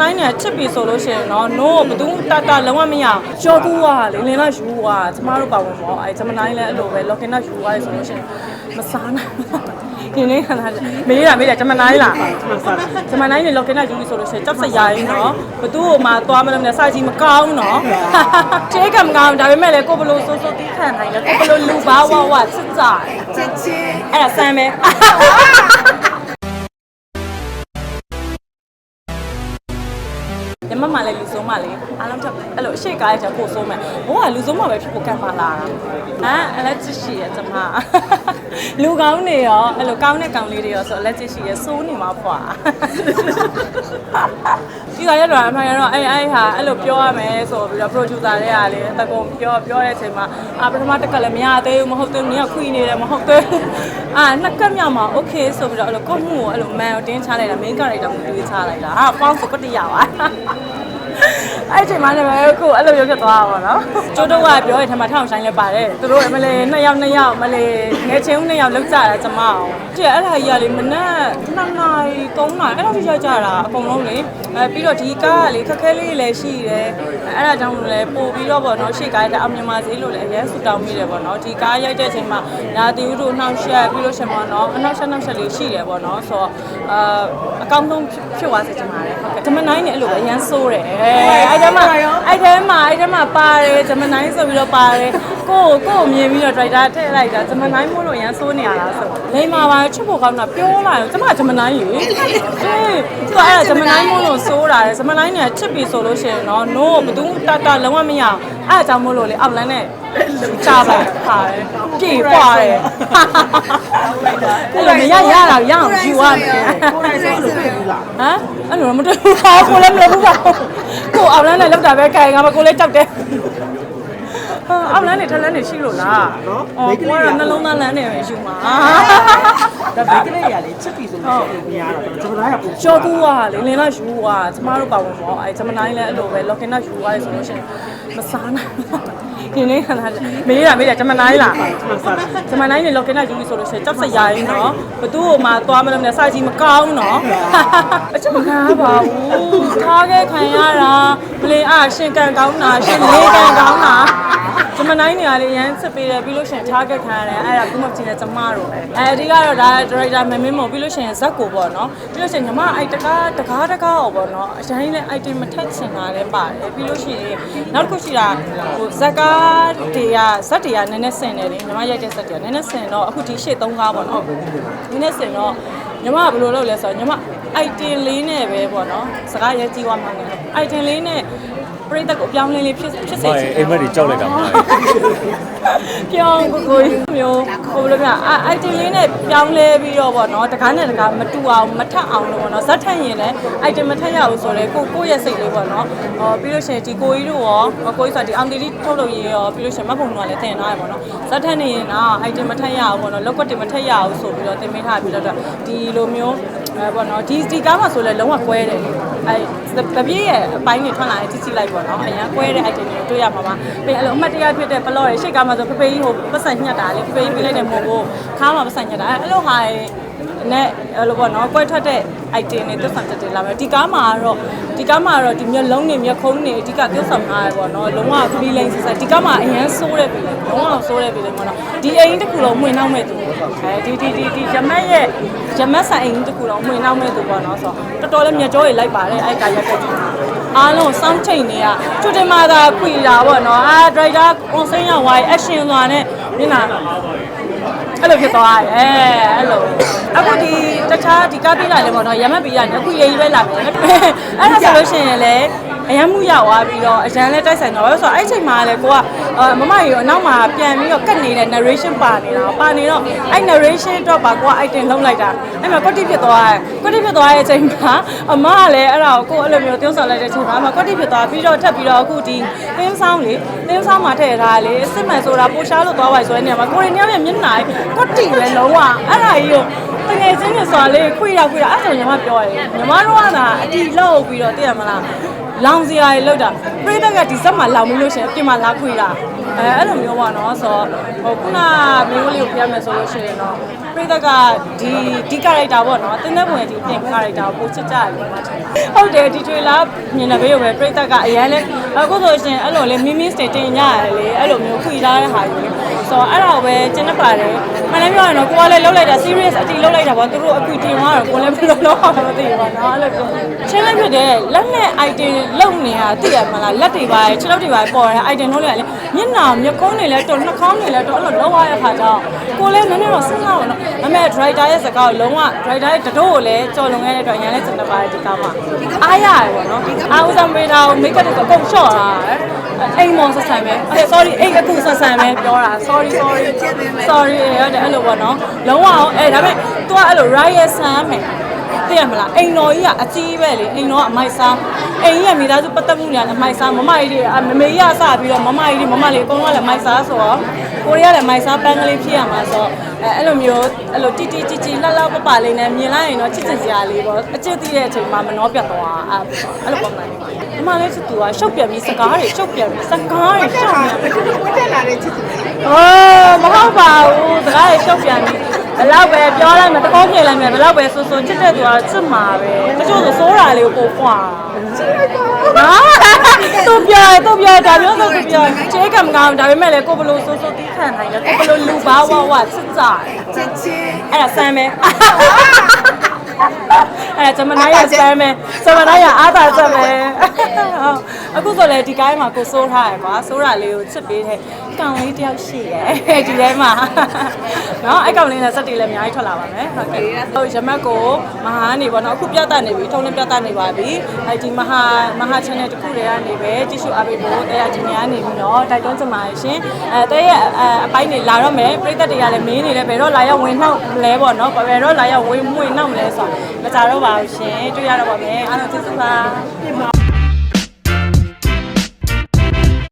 နိုင်းနဲ့ချစ်ပြီဆိုလို့ရှိရင်တော့ no ဘယ်သူမှတတလုံးဝမရရောကူကလေလင်းလာယူကကျမတို့ပါဝင်ပေါ့အဲဂျမနိုင်းလည်းအဲ့လိုပဲ login နဲ့ယူရတယ်ဆိုလို့ရှိရင်မစားနိုင်ဒီနေ့ခဏမေးရမေးတယ်ဂျမနိုင်းလားဂျမနိုင်းနဲ့ login နဲ့ယူပြီဆိုလို့ရှိရင်ကြောက်စရာရင်းတော့ဘယ်သူ့မှသွားမလို့နဲ့စာကြီးမကောင်းတော့ချေးကမကောင်းဒါပေမဲ့လည်းကိုဘလို့စိုးစိုးတီးခံနိုင်တယ်ကိုဘလို့လူပါဝဝချစ်ကြတယ်ချစ်ချင်းအဲ့ဒါဆမ်းပဲ ညမမလည်းလူဆုံးမလေးအားလုံးချက်အဲ့လိုအရှိကားရချက်ပို့ဆုံးမယ်ဘိုးကလူဆုံးမပဲဖြစ်ဖို့ကံပါလာဟမ်အဲ့လက်ချစ်ရှိရဲ့ကျမ လူကောင်းနေရောအဲ့လိုကောင်းတဲ့ကောင်လေးတွေရောဆိုလက်ချစ်ရှိရဲ့စိုးနေမှာဖွာဒီကရတော့အမှန်ရတော့အဲ့အဲ့ဟာအဲ့လိုပြောရမယ်ဆိုပြီးတော့ producer တွေကလေတကုံပြောပြောတဲ့အချိန်မှာအာပထမတစ်ခါလည်းမရသေးဘူးမဟုတ်သေးဘူးနင်ကခွေနေတယ်မဟုတ်သေးဘူးအာနှစ်ကက်မြောက်မှာ okay ဆိုပြီးတော့အဲ့လိုကိုမှုကိုအဲ့လို man ကိုတင်းချလိုက်တာ main character ကိုတွေးချလိုက်တာအာပေါင်းစကတ်ရပါ အဲ့ဒီမှာလည်းခုအဲ့လိုရုပ်ဖြစ်သွားတာပေါ့နော်ကျိုးတော့ကပြောတဲ့ထက်မှာထောင်ဆိုင်လည်းပါတယ်သူတို့အမလေးနှစ်ယောက်နှစ်ယောက်မလေးငယ်ချင်းဦးနှစ်ယောက်လောက်ကြတာကျမအောင်ကြည့်အဲ့ဒါကြီးကလေမနက်2နာရီ3နာရီအဲ့လိုကြီးရကြတာအကုန်လုံးလေအဲပြီးတော့ဒီကားကလေခက်ခဲလေးလည်းရှိတယ်အဲ့ဒါကြောင့်လည်းပို့ပြီးတော့ပေါ့နော်ရှေ့ကားတဲ့အောင်မြင်ပါစေလို့လည်းအရင်ဆူတောင်းမိတယ်ပေါ့နော်ဒီကားရိုက်တဲ့အချိန်မှာညာတီဦးတို့နှောက်ရှက်ပြီးလို့ရှင်ပေါ့နော်အနှောက်ရှက်နှောက်ရှက်လေးရှိတယ်ပေါ့နော်ဆိုတော့အာအကောင်းဆုံးဖြစ်သွားစေချင်ပါတယ်ဟုတ်ကဲ့ဂျမနိုင်းနဲ့အဲ့လိုပဲအရန်ဆိုးတယ်အဲ့ဒါမှအဲ့ထဲမှာအဲ့ထဲမှာပါတယ်ဂျမနိုင်းဆိုပြီးတော့ပါတယ် ကိုကိုကိုမြင်ပြီးတော့ driver ထည့်လိုက်တာဂျမနိုင်းမို့လို့အရန်ဆိုးနေရလားဆိုလိမ္မာပါချစ်ဖို့ကောင်းတာပြောလာရောကျမဂျမနိုင်းရေအေးသူကအဲ့ဒါဂျမနိုင်းမို့လို့ဆိုးတာလေဂျမနိုင်းနဲ့ချစ်ပြီဆိုလို့ရှိရင်တော့ no ဘယ်သူမှတတလုံးဝမရအဲ့ဒါကြောင့်မို့လို့လေအောက်လန်းနဲ့ချပါပါတယ်ပြေပွားတယ်အဲ့လိုမရရတာရအောင်ယူရတယ်ကိုယ်တိုင်ဆုံးလို့ဖြစ်ဘူးလားဟမ်အဲ့လိုတော့မတွေ့ဘူးပါကိုလည်းမလုပ်ဘူးပါကိုအောင်လန်းနဲ့လောက်တာပဲကြိုင်ကမကိုလည်းတောက်တယ်ဟာ အောင်လန်းနဲ့ထက်လန်းနဲ့ရှိလို့လားအော်ကိုကတော့နှလုံးသားလန်းနဲ့ပဲယူမှာဒါဘိတ်ကလေးရလေချစ်ပြီဆိုလို့ရှိရင်မရတော့ကျွန်တော်ကပို့ကျော်ကူကလေလင်းလာယူကကျမတို့ပါဝင်ပေါ့အဲဂျမနိုင်းလည်းအဲ့လိုပဲ login နဲ့ယူရတယ်ဆိုလို့ရှိရင်မစားနိုင်ဒီနေ့ခဏမေးရမေးတယ်ဂျမနိုင်းလားဂျမနိုင်းနဲ့ login နဲ့ယူပြီဆိုလို့ရှိရင်ကြောက်စရာရင်းတော့ဘသူ့မှသွားမလို့နဲ့စာကြီးမကောင်းတော့အချက်မကားပါဘူးထားခဲ့ခံရတာမလေးအရှင်ကန်ကောင်းတာရှင်လေးကန်ကောင်းတာ ဂျမနိုင်းနေရာလေးရမ်းစစ်ပေးတယ်ပြီးလို့ရှိရင် target ခံရတယ်အဲ့ဒါဘူးမကြည့်တဲ့ကျမတို့ပဲအဲအဓိကတော့ဒါ director မမင်းမို့ပြီးလို့ရှိရင်ဇက်ကိုပေါ့နော်ပြီးလို့ရှိရင်ညီမအဲ့တကားတကားတကားရောပေါ့နော်အရင်လည်း item မထက်ချင်တာလည်းပါတယ်ပြီးလို့ရှိရင်နောက်တစ်ခုရှိတာဟိုဇက်ကားတွေကဇက်တွေကနည်းနည်းဆင်တယ်လေညီမရိုက်တဲ့ဇက်တွေကနည်းနည်းဆင်တော့အခုဒီရှေ့၃ကားပေါ့နော်နည်းနည်းဆင်တော့ညီမကဘယ်လိုလုပ်လဲဆိုတော့ညီမ item လေးနဲ့ပဲပေါ့နော်စကားရဲကြီးသွားမှန်းတယ် item လေးနဲ့ ပရိသတ်ကိုအပြောင်းလဲလေးဖြစ်ဖြစ်စေဟုတ်ချရဲ့င်အိမ်မက်တွေကြောက်လိုက်တာမဟုတ်ပြောင်းကိုကိုကြီးမျိုးဟိုဘယ်လိုပြအိုက်တင်လေးနဲ့ပြောင်းလဲပြီးတော့ဗောနော်တကားနဲ့တကားမတူအောင်မထပ်အောင်လို့ဗောနော်ဇက်ထက်ရင်လည်းအိုက်တင်မထက်ရဘူးဆိုတော့ကိုကိုရဲ့စိတ်လေးဗောနော်ဟောပြီးလို့ရှိရင်ဒီကိုကြီးတို့ရောကိုကြီးဆိုဒီအောင်တီတီထုတ်လို့ရေးရောပြီးလို့ရှိရင်မတ်ပုံတို့ကလည်းတင်ထားရဗောနော်ဇက်ထက်နေရင်တော့အိုက်တင်မထက်ရဘူးဗောနော်လောက်ကတင်မထက်ရဘူးဆိုပြီးတော့တင်ပေးထားပြီးတော့ဒီလိုမျိုး အဲဗောနော်ဒီဒီကားမှာဆိုလဲလုံးဝကွဲတယ်လေအဲတပြည့်ရဲ့အပိုင်းတွေထွက်လာရင်ကြည့်ကြည့်လိုက်ဗောနော်အရင်ကွဲတဲ့ item တွေတွေ့ရမှာပါပြီးအဲ့လိုအမှတ်တရဖြစ်တဲ့ပလော့ရဲ့ရှေ့ကားမှာဆိုဖဖေးကြီးဟိုပတ်စံညှက်တာလေဖဖေးကြီးပြလိုက်တယ်မဟုတ်ဘူးခါမှာပတ်စံညှက်တာအဲ့လိုဟာ နဲ့အဲ့လိုပေါ့နော်ကွဲထွက်တဲ့ item တွေသက်ဆိုင်တက်တယ်လာမယ်ဒီကားမှာကတော့ဒီကားမှာကတော့ဒီမျက်လုံးတွေမျက်ခုံးတွေအဓိကပြုတ်ဆောင်ထားရပေါ့နော်လုံးဝ free lane ဆက်ဒီကားမှာအရန်ဆိုးတဲ့ပြီလေလုံးဝဆိုးတဲ့ပြီလေပေါ့နော်ဒီအိမ်တစ်ခုလုံးမှွေနှောက်မဲ့သူအဲဒီဒီဒီဒီရမက်ရဲ့ရမက်ဆိုင်အိမ်တစ်ခုလုံးမှွေနှောက်မဲ့သူပေါ့နော်ဆိုတော့တော်တော်လေးမျက်ကြောတွေလိုက်ပါတယ်အဲ့ကာရက်တဲ့အားလုံးစောင့်ချိန်တွေကချူတင်မာသာခွေတာပေါ့နော်အာဒရိုက်တာကွန်စိမ်းရောက်သွားရင် action သွားနဲ့မျက်နှာ အဲ့လိုဖြစ်သွားတယ်အဲ့လိုအခုဒီတခြားဒီကားပြေးလာလေပေါ့နော်ရမက်ပြေးလာတယ်အခုရေးကြီးပဲလာတယ်အဲ့ဒါဆိုလို့ရှိရင်လည်း အရန်မှုရောက်သွားပြီးတော့အရန်လဲတိုက်ဆိုင်တော့ဆိုတော့အဲ့ချိန်မှာလည်းကိုကမမကြီးရောအနောက်မှာပြန်ပြီးတော့ကတ်နေတဲ့ narration ပါနေတာပါနေတော့အဲ့ narration တော့ပါကိုက item လုံးလိုက်တာအဲ့မှာကွက်တိဖြစ်သွားတယ်ကွက်တိဖြစ်သွားတဲ့အချိန်မှာအမကလည်းအဲ့ဒါကိုကိုအဲ့လိုမျိုး tiêu ဆောင်လိုက်တဲ့အချိန်မှာအမကွက်တိဖြစ်သွားပြီးတော့ထပ်ပြီးတော့အခုဒီသင်းဆောင်လေသင်းဆောင်မှာထည့်ထားလေစစ်မှန်ဆိုတာပိုရှားလို့သွားပါဆိုတဲ့နေရာမှာကိုရီးယားရဲ့မျက်နှာကွက်တိပဲလုံးဝအဲ့ဒါကြီးကိုတကယ်ချင်းနေဆိုတာလေခွေရခွေရအဲ့ဆိုညီမပြောရတယ်ညီမတို့ကသာအတီလောက်ပြီးတော့သိရမလား လောင်စရာတွေလောက်တာပြိတ္တကဒီစက်မှာလောင်ပြီးလို့ရှိရင်အပြင်မှာလာခွေတာအဲအဲ့လိုမျိုးပါနော်ဆိုတော့ဟိုခုနမင်းကလေးကိုပြမယ်ဆိုလို့ရှိရင်တော့ပြိတ္တကဒီဒီ character ပေါ့နော်တင်းတဲ့ပုံရဲ့ဒီပြင် character ကိုပိုချစ်ကြတယ်လို့မှထင်တယ်ဟုတ်တယ်ဒီထွေလာမြင်တဲ့ဘေးကိုပဲပြိတ္တကအရန်လဲအခုဆိုရှင်အဲ့လိုလေမီမီစတေတင်ညရတယ်လေအဲ့လိုမျိုးခွေလာတဲ့ဟာကြီးလေ ဆိုတော့အဲ့ဒါကိုပဲကျင်းနေပါတယ်မလည်းပြောရရင်တော့ကိုကလည်းလှုပ်လိုက်တာ serious အတီလှုပ်လိုက်တာပေါ့သူတို့အခုတင်သွားတော့ကိုလည်းဘယ်လိုလုပ်အောင်မသိဘူးပေါ့နော်အဲ့လိုပြောချင်းလိုက်ဖြစ်တယ်လက်နဲ့ item လုံနေတာသိရမလားလက်တွေပါခြေထောက်တွေပါပေါ်တယ် item လုံးလိုက်လေမျက်နှာမျက်ကုံးတွေလည်းတော့နှာခေါင်းတွေလည်းတော့အဲ့လိုလောက်ရတဲ့ခါကျတော့ကိုလည်းနည်းနည်းတော့စဉ်းစားပါတော့ဒါပေမဲ့ driver ရဲ့စကားကိုလုံးဝ driver ရဲ့တတိုးကိုလည်းကြော်လွန်ခဲ့တဲ့အတွက်ရန်လည်းစနေပါတယ်ဒီကားမှာအားရတယ်ပေါ့နော်အားဥစားမေးတာကို make up တွေအကုန်လျှော့တာ အိမ်မော်ဆက်ဆံပဲအဲ့ sorry အိမ်အခုဆက်ဆံပဲပြောတာ sorry sorry sorry ဟုတ်တယ်အဲ့လိုပေါ့နော်လုံးဝအောင်အဲဒါပေမဲ့ तू ကအဲ့လို right ရဲ့ဆန်မယ်သိရမလားအိမ်တော်ကြီးကအကြီးပဲလေအိမ်တော်ကအမိုက်စားအိမ်ကြီးကမိသားစုပတ်သက်မှုညာလည်းမိုက်စားမမကြီးတွေမမေကြီးကစပြီးတော့မမကြီးတွေမမလေးအကုန်လုံးကလည်းမိုက်စားဆိုတော့ ကိုရီးယားလည်းမိုက်စားပန်းကလေးဖြစ်ရမှာဆိုတော့အဲအဲ့လိုမျိုးအဲ့လိုတီတီជីជីလှလှပပလေးနဲ့မြင်လိုက်ရင်တော့ချစ်ချစ်စရာလေးပေါ့အချစ်သိတဲ့အချိန်မှာမနှောပြတ်သွားအဲ့အဲ့လိုပုံမှန်လေးအမလေးချစ်သူကရှုပ်ပြန်ပြီးစကားတွေရှုပ်ပြန်ပြီးစကားတွေရှုပ်ပြန်ဝင်တက်လာတဲ့ချစ်သူအော်မဟုတ်ပါဘူးစကားတွေရှုပ်ပြန်ပြီဘယ်တော့ပဲပြောလိုက်မယ်တကောပြေလိုက်မယ်ဘယ်တော့ပဲဆိုဆိုချစ်တဲ့သူကချစ်မှာပဲတချို့ဆိုစိုးတာလေးကိုပိုဖွာဟာ သူပြောသူပြောဒါမျိုးဆိုသူပြောချေကံကောင်းဒါပေမဲ့လည်းကိုဘလို့ဆိုဆိုတီးခံနိုင်တယ်ကိုဘလို့လူပါဝဝချစ်ကြတယ်ချစ်ချင်းအဲ့ဒါဆမ်းပဲ အဲ့ဒါဂျမနိုင်းရဲ့ဆမ်းပဲဂျမနိုင်းရဲ့အားသာချက်ပဲဟုတ်အခုဆိုလေဒီကိုင်းမှာကိုစိုးထားရကွာစိုးတာလေးကိုချစ်ပေးတဲ့ကောင်လေးတယောက်ရှိရဲ့ဒီထဲမှာနော်အဲ့ကောင်လေးနဲ့စက်တီလည်းအများကြီးထွက်လာပါမယ်ဟုတ်ကဲ့ဟုတ်ရမက်ကိုမဟာနေပေါ့နော်အခုပြတ်တက်နေပြီထုံးနေပြတ်တက်နေပါပြီအဲ့ဒီမဟာမဟာ channel တစ်ခုတည်းကနေပဲကြည့်ရှုအားပေးဖို့တရားဒီနေ့ကနေပြီးတော့တိုက်တွန်းချင်ပါတယ်ရှင်အဲတဲ့ရဲ့အပိုင်းနေလာတော့မယ်ပြည်သက်တွေကလည်းမင်းနေတယ်ဘယ်တော့လာရောက်ဝင်နှောက်လဲပေါ့နော်ဘယ်တော့လာရောက်ဝင်မွေနှောက်မလဲဆိုတော့မကြတော့ပါဘူးရှင်တွေ့ရတော့ပါမယ်အားလုံးကျေးဇူးပါ